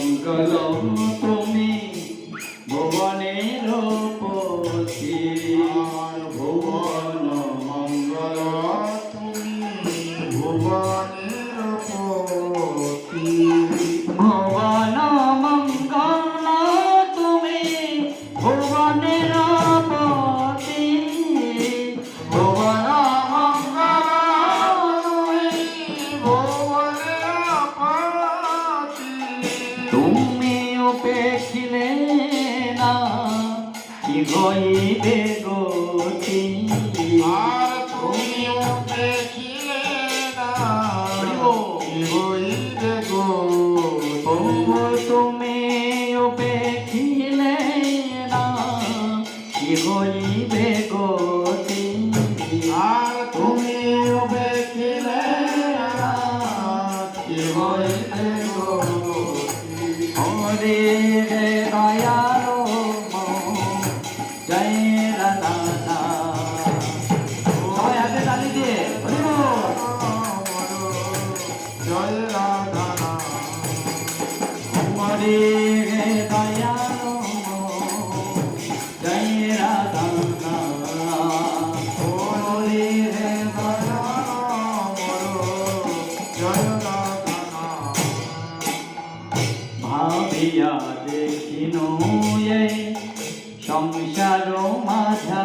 মঙ্গল তুমি ভুবনের আর ভুবন মঙ্গল তুমি ভুবনের উপেক্ষিলে না কি হইবে গতি আর তুমিও দেখিলে না হইবে গো ও তুমি উপেক্ষিলে না কি হইবে গতি আর তুমিও দেখিলে না কি হইবে গো হরে হে দয়ালো জয় রাধা সবাই হাতে তালি দিয়ে জয় দয়ালো ভাবিয়া দেখিনো সংসার মাঝা